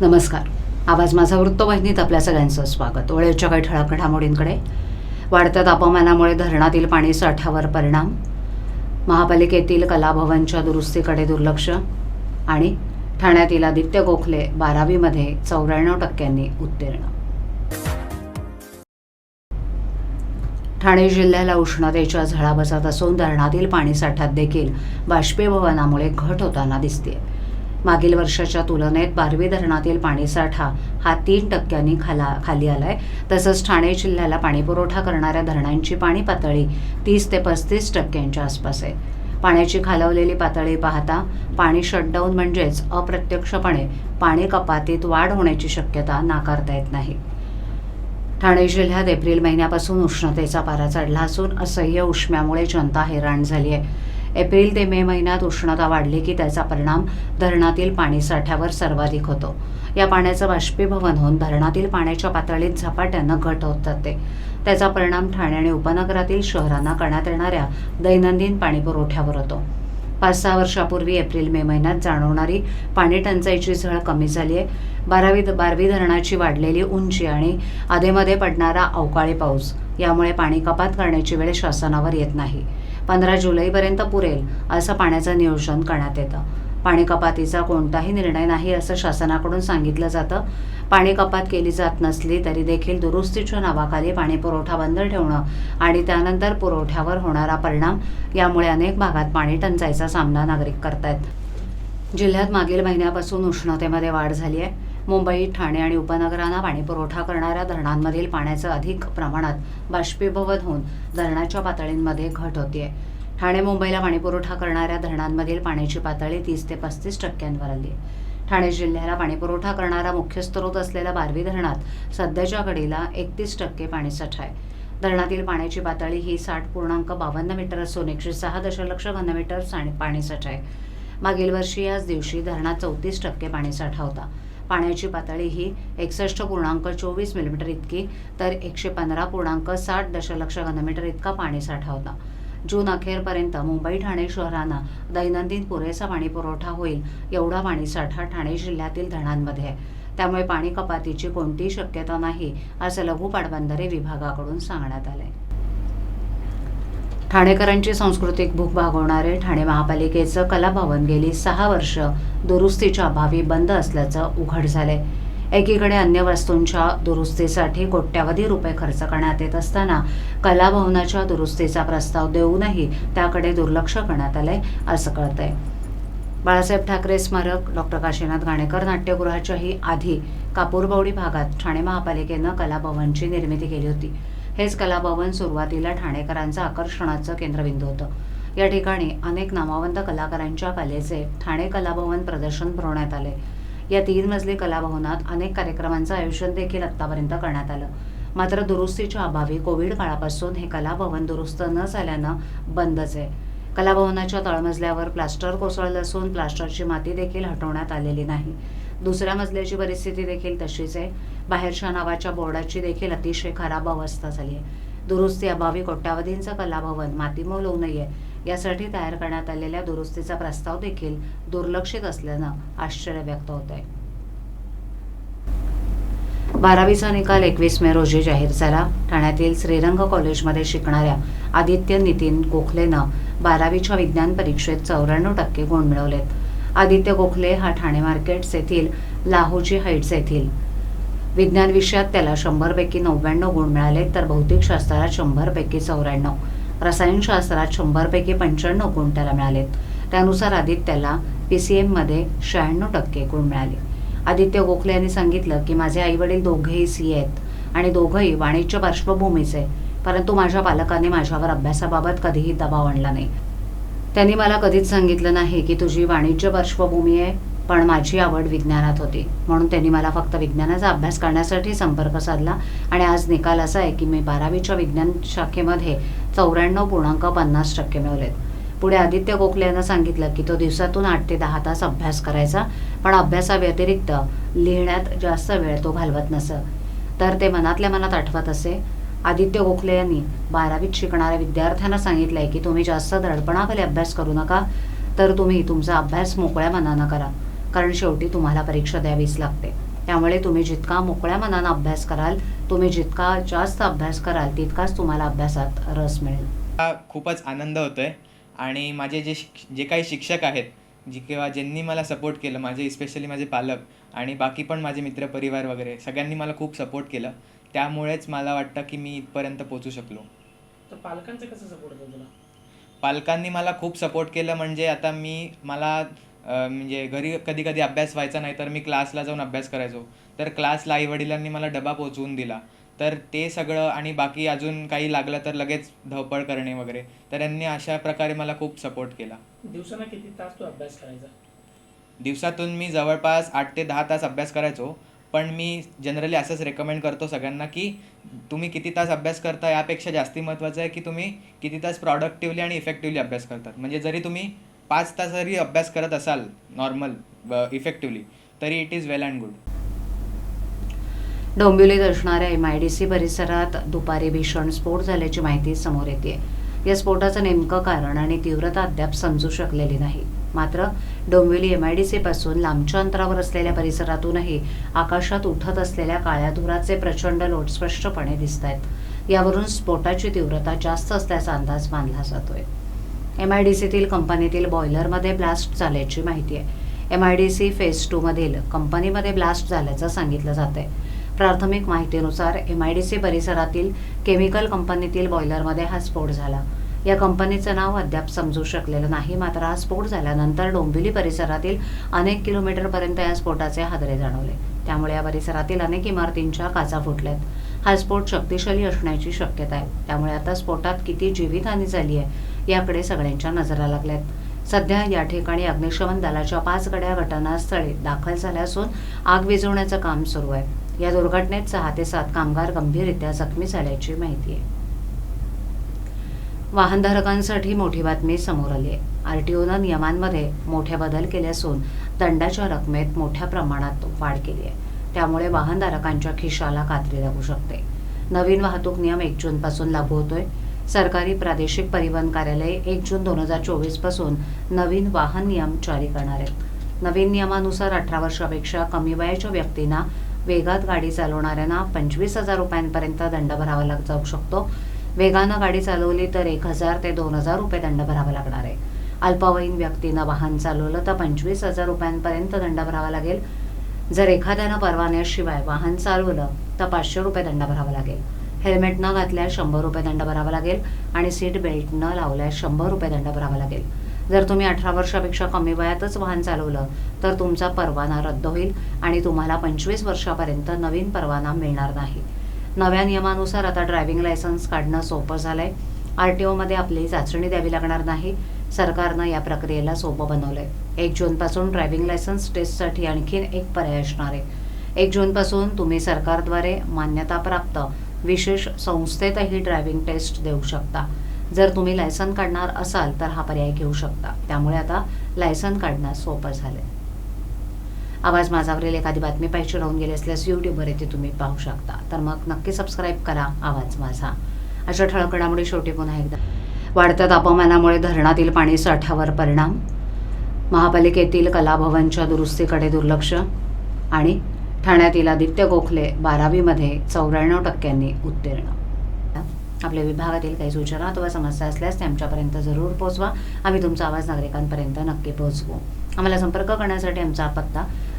नमस्कार. आवाज माझा वृत्तवाहिनीत आपल्या सगळ्यांचं स्वागत. वेळेच्या काही ठळक घडामोडींकडे. वाढत्या तापमानामुळे धरणातील पाणी साठ्यावर परिणाम. महापालिकेतील कलाभवनच्या दुरुस्तीकडे दुर्लक्ष. आणि ठाण्यातील आदित्य गोखले बारावीमध्ये चौऱ्याण्णव टक्क्यांनी उत्तीर्ण. ठाणे जिल्ह्याला उष्णतेच्या झळा बसत असून धरणातील पाणीसाठ्यात देखील बाष्पीभवनामुळे घट होताना दिसते मागील वर्षाच्या तुलनेत बारवी धरणातील पाणीसाठा हा तीन टक्क्यांनी खाला खाली आलाय. तसंच ठाणे जिल्ह्याला पाणीपुरवठा करणाऱ्या धरणांची पाणी पातळी तीस ते पस्तीस टक्क्यांच्या आसपास आहे. पाण्याची खालवलेली पातळी पाहता पाणी शटडाऊन म्हणजेच अप्रत्यक्षपणे पाणी कपातीत वाढ होण्याची शक्यता नाकारता येत नाही. ठाणे जिल्ह्यात एप्रिल महिन्यापासून उष्णतेचा पारा चढला असून असह्य उष्म्यामुळे जनता हैराण झाली आहे. एप्रिल ते मे महिन्यात उष्णता वाढली की त्याचा परिणाम धरणातील पाणीसाठ्यावर सर्वाधिक होतो. या पाण्याचं बाष्पीभवन होऊन धरणातील पाण्याच्या पातळीत झपाट्यानं घट होत जाते. त्याचा परिणाम ठाणे आणि उपनगरातील शहरांना करण्यात येणाऱ्या दैनंदिन पाणीपुरवठ्यावर होतो. पाच सहा वर्षापूर्वी एप्रिल मे महिन्यात जाणवणारी पाणी टंचाईची झळ कमी झाली आहे. बारावी बारवी धरणाची वाढलेली उंची आणि आधेमध्ये पडणारा अवकाळी पाऊस यामुळे पाणी कपात करण्याची वेळ शासनावर येत नाही. पंधरा जुलैपर्यंत पुरेल असं पाण्याचं नियोजन करण्यात येतं. पाणी कपातीचा कोणताही निर्णय नाही असं शासनाकडून सांगितलं जातं. पाणी कपात केली जात नसली तरी देखील दुरुस्तीच्या नावाखाली पाणी पुरवठा बंद ठेवणं आणि त्यानंतर पुरवठ्यावर होणारा परिणाम यामुळे अनेक भागात पाणी टंचाईचा सामना नागरिक करतायत. जिल्ह्यात मागील महिन्यापासून उष्णतेमध्ये वाढ झाली आहे. मुंबई ठाणे आणि उपनगरांना पाणीपुरवठा करणाऱ्या धरणांमधील पाण्याचं अधिक प्रमाणात बाष्पीभवन होऊन धरणाच्या पातळींमध्ये घट होतीये. ठाणे मुंबईला पाणीपुरवठा करणाऱ्या धरणांमधील पाण्याची पातळी तीस ते पस्तीस टक्क्यांवर आली ठाणे जिल्ह्याला पाणीपुरवठा करणारा मुख्य स्रोत असलेल्या बारवी धरणात सध्याच्या घडीला एकतीस टक्के पाणीसाठा आहे. धरणातील पाण्याची पातळी ही साठ पूर्णांक बावन्न मीटर असून एकशे सहा दशलक्ष घनमीटर पाणीसाठा आहे. मागील वर्षी याच दिवशी धरणात चौतीस टक्के पाणीसाठा होता. पाण्याची पातळी ही एकसष्ट पूर्णांक चोवीस मिलीमीटर इतकी तर एकशे पंधरा पूर्णांक साठ दशलक्ष घनमीटर इतका पाणीसाठा होता. जून अखेरपर्यंत मुंबई ठाणे शहरांना दैनंदिन पुरेसा पाणी पुरवठा होईल एवढा पाणीसाठा ठाणे जिल्ह्यातील धरणांमध्ये आहे. त्यामुळे पाणी कपातीची कोणतीही शक्यता नाही असं लघु पाटबंधारे विभागाकडून सांगण्यात आलं आहे ठाणेकरांची सांस्कृतिक भूक भागवणारे ठाणे महापालिकेचं कलाभवन गेली सहा वर्ष दुरुस्तीच्या अभावी बंद असल्याचं उघड झालंय. एकीकडे अन्य वस्तूंच्या दुरुस्तीसाठी कोट्यावधी रुपये खर्च करण्यात येत असताना कलाभवनाच्या दुरुस्तीचा प्रस्ताव देऊनही त्याकडे दुर्लक्ष करण्यात आलंय असं कळतंय. बाळासाहेब ठाकरे स्मारक डॉक्टर काशीनाथ घाणेकर नाट्यगृहाच्याही आधी कापूरबावडी भागात ठाणे महापालिकेनं कलाभवनची निर्मिती केली होती. हेच कलाभवन सुरुवातीला ठाणेकरांचं आकर्षणाचं केंद्रबिंदू होतं. या ठिकाणी अनेक नामवंत कलाकारांच्या कलेचे ठाणे कलाभवन प्रदर्शन भरवण्यात आले. या तीन मजली कलाभवनात अनेक कार्यक्रमांचं आयोजन देखील आत्तापर्यंत करण्यात आलं. मात्र दुरुस्तीच्या अभावी कोविड काळापासून हे कलाभवन दुरुस्त न झाल्यानं बंदच आहे. कलाभवनाच्या तळमजल्यावर प्लास्टर कोसळलं असून प्लास्टरची माती देखील हटवण्यात आलेली नाही. दुसऱ्या मजल्याची परिस्थिती देखील तशीच आहे. बाहेरच्या नावाच्या बोर्डाची देखील अतिशय खराब अवस्था झाली आहे. दुरुस्ती अभावी कोट्यावधींचं कलाभवन मातीमोल होऊ नये यासाठी तयार करण्यात आलेल्या दुरुस्तीचा प्रस्ताव देखील दुर्लक्षित असल्यानं आश्चर्य व्यक्त होत आहे. बारावीचा निकाल एकवीस मे रोजी जाहीर झाला. ठाण्यातील श्रीरंग कॉलेजमध्ये शिकणाऱ्या आदित्य नितीन गोखलेनं बारावीच्या विज्ञान परीक्षेत चौऱ्याण्णव टक्के गुण मिळवलेत. आदित्य गोखले हा ठाणे मार्केट्स येथील लाहोजी हाईट्स येथील. विज्ञान विषयात त्याला शंभरपैकी नव्याण्णव गुण मिळाले तर भौतिकशास्त्रात शंभरपैकी चौऱ्याण्णव. रसायनशास्त्रात शंभरपैकी पंच्याण्णव गुण त्याला मिळालेत. त्यानुसार आदित्याला पी सी एममध्ये शहाण्णव टक्के गुण मिळाले. आदित्य गोखले यांनी सांगितलं की माझे आई वडील दोघेही सी आहेत आणि दोघंही वाणिज्य पार्श्वभूमीचे परंतु माझ्या पालकांनी माझ्यावर अभ्यासाबाबत कधीही दबाव आणला नाही. त्यांनी मला कधीच सांगितलं नाही की तुझी वाणिज्य पार्श्वभूमी आहे पण माझी आवड विज्ञानात होती. म्हणून त्यांनी मला फक्त विज्ञानाचा अभ्यास करण्यासाठी संपर्क साधला आणि आज निकाल असा आहे की मी बारावीच्या विज्ञान शाखेमध्ये चौऱ्याण्णव पूर्णांक पन्नास टक्के मिळवलेत. पुढे आदित्य गोखले यांना सांगितलं की तो दिवसातून आठ ते दहा तास अभ्यास करायचा पण अभ्यासाव्यतिरिक्त लिहिण्यात जास्त वेळ तो घालवत नसं. तर ते मनातल्या मनात आठवत असे आदित्य गोखले यांनी बारावीत शिकणाऱ्या विद्यार्थ्यांना सांगितलंय की तुम्ही जास्त दडपणाखाली अभ्यास करू नका तर तुम्ही तुमचा अभ्यास मोकळ्या मनानं करा कारण शेवटी तुम्हाला परीक्षा द्यावीच लागते. त्यामुळे तुम्ही जितका मोकळ्या मनानं अभ्यास कराल तुम्ही जितका जास्त अभ्यास कराल तितकाच तुम्हाला अभ्यासात रस मिळेल. खूपच आनंद होतो आहे आणि माझे जे जे काही शिक्षक आहेत जी किंवा ज्यांनी मला सपोर्ट केलं माझे स्पेशली माझे पालक आणि बाकी पण माझे मित्रपरिवार वगैरे सगळ्यांनी मला खूप सपोर्ट केलं. त्यामुळेच मला वाटतं की मी इथपर्यंत पोचू शकलो. तर पालकांचं कसं सपोर्ट होतं तुला? पालकांनी मला खूप सपोर्ट केलं म्हणजे आता मी मला अं, म्हणजे घरी कधी कधी अभ्यास व्हायचा नाही तर मी क्लासला जाऊन अभ्यास करायचो. तर क्लासला आईवडिलांनी मला डबा पोचवून दिला. तर ते सगळं आणि बाकी अजून काही लागलं तर लगेच धावपळ करणे वगैरे. तर यांनी अशा प्रकारे मला खूप सपोर्ट केला. दिवसाला किती तास तू अभ्यास करायचा? दिवसातून मी जवळपास आठ ते दहा तास अभ्यास करायचो. पण मी जनरली असंच रेकमेंड करतो सगळ्यांना की तुम्ही किती तास अभ्यास करता यापेक्षा जास्त महत्त्वाचं आहे की तुम्ही किती तास प्रॉडक्टिव्हली आणि इफेक्टिव्हली अभ्यास करतात. म्हणजे जरी तुम्ही पाच तास जरी अभ्यास करत असाल नॉर्मल इफेक्टिव्हली तरी it is well and good डोंबिवलीत असणाऱ्या एम आय डी सी परिसरात दुपारी भीषण स्फोट झाल्याची माहिती समोर येते या स्फोटाचं नेमकं कारण आणि तीव्रता अद्याप समजू शकलेली नाही. मात्र डोंबिवली एम आय डी पासून लांबच्या अंतरावर असलेल्या परिसरातूनही आकाशात उठत असलेल्या काळ्या धुराचे प्रचंड लोट स्पष्टपणे दिसत आहेत यावरून स्फोटाची तीव्रता जास्त असल्याचा अंदाज मानला जातोय. एम आय डी सीतील कंपनीतील बॉयलरमध्ये ब्लास्ट झाल्याची माहिती आहे. M I D C phase टूमधील कंपनीमध्ये ब्लास्ट झाल्याचं सांगितलं जात आहे प्राथमिक माहितीनुसार एम आय डी सी परिसरातील केमिकल कंपनीतील बॉयलरमध्ये हा स्फोट झाला. या कंपनीचं नाव अद्याप समजू शकलेलं नाही. मात्र हा स्फोट झाल्यानंतर डोंबिवली परिसरातील अनेक किलोमीटरपर्यंत या स्फोटाचे हादरे जाणवले. त्यामुळे या परिसरातील अनेक इमारतींच्या काचा फुटल्यात. हा स्फोट शक्तिशाली असण्याची शक्यता आहे. त्यामुळे आता स्फोटात किती जीवितहानी झाली आहे याकडे सगळ्यांच्या नजरा लागल्यात. सध्या या ठिकाणी अग्निशमन दलाच्या पाच गड्या घटनास्थळी दाखल झाल्या असून आग विझवण्याचं काम सुरू आहे. या दुर्घटनेत सहा ते सात कामगार गंभीररित्या जखमी झाल्याची माहिती आहे. वाहनधारकांसाठी मोठी बातमी समोर आली आहे. आरटीओनं नियमांमध्ये मोठे बदल केले असून दंडाच्या रकमेत मोठ्या प्रमाणात वाढ केली आहे. त्यामुळे वाहनधारकांच्या खिशाला कात्री लागू शकते. नवीन वाहतूक नियम एक जूनपासून लागू होतोय. सरकारी प्रादेशिक परिवहन कार्यालय एक जून दोन हजार चोवीसपासून नवीन वाहन नियम जारी करणार आहेत नवीन नियमानुसार अठरा वर्षापेक्षा कमी वयाच्या व्यक्तींना वेगात गाडी चालवणाऱ्यांना पंचवीस हजार रुपयांपर्यंत दंड भरावा लाग जाऊ शकतो. वेगानं गाडी चालवली तर एक हजार ते दोन हजार रुपये दंड भरावा लागणार आहे. अल्पवयीन व्यक्तीनं वाहन चालवलं तर पंचवीस हजार रुपयांपर्यंत दंड भरावा लागेल. जर एखाद्यानं परवान्याशिवाय वाहन चालवलं तर पाचशे रुपये दंड भरावा लागेल. हेल्मेट न घातल्यास शंभर रुपये दंड भरावा लागेल आणि सीट बेल्ट न लावल्यास शंभर रुपये दंड भरावा लागेल. जर तुम्ही अठरा वर्षापेक्षा कमी वयातच वाहन चालवलं तर तुमचा परवाना रद्द होईल आणि तुम्हाला पंचवीस वर्षापर्यंत नवीन परवाना मिळणार नाही. नव्या नियमानुसार आता ड्रायव्हिंग लायसन्स काढणं सोपं झालंय. आर टी ओमध्ये आपली चाचणी द्यावी लागणार नाही. सरकारनं या प्रक्रियेला सोपं बनवलंय. एक जूनपासून ड्रायव्हिंग लायसन्स टेस्टसाठी आणखीन एक पर्याय असणार आहे. एक जूनपासून तुम्ही सरकारद्वारे मान्यताप्राप्त विशेष संस्थेतही ड्रायव्हिंग टेस्ट देऊ शकता. जर तुम्ही लायसन काढणार असाल तर हा पर्याय घेऊ शकता. त्यामुळे आता लायसन काढणं सोपं झालंय. आवाज माझावरील एखादी बातमी पाहिजे राहून गेली असल्यास यूट्यूबवर येथे तुम्ही पाहू शकता. तर मग नक्की सबस्क्राईब करा आवाज माझा. अशा ठळक घडामोडी शेवटी पुन्हा एकदा. वाढत्या तापमानामुळे धरणातील पाणी साठ्यावर परिणाम. महापालिकेतील कलाभवनच्या दुरुस्तीकडे दुर्लक्ष. आणि ठाण्यातील आदित्य गोखले बारावीमध्ये चौऱ्याण्णव टक्क्यांनी उत्तीर्ण. आपल्या विभागातील काही सूचना अथवा समस्या असल्यास ते आमच्यापर्यंत जरूर पोहोचवा. आम्ही तुमचा आवाज नागरिकांपर्यंत नक्की पोहोचवू. आम्हाला संपर्क करण्यासाठी आमचा पत्ता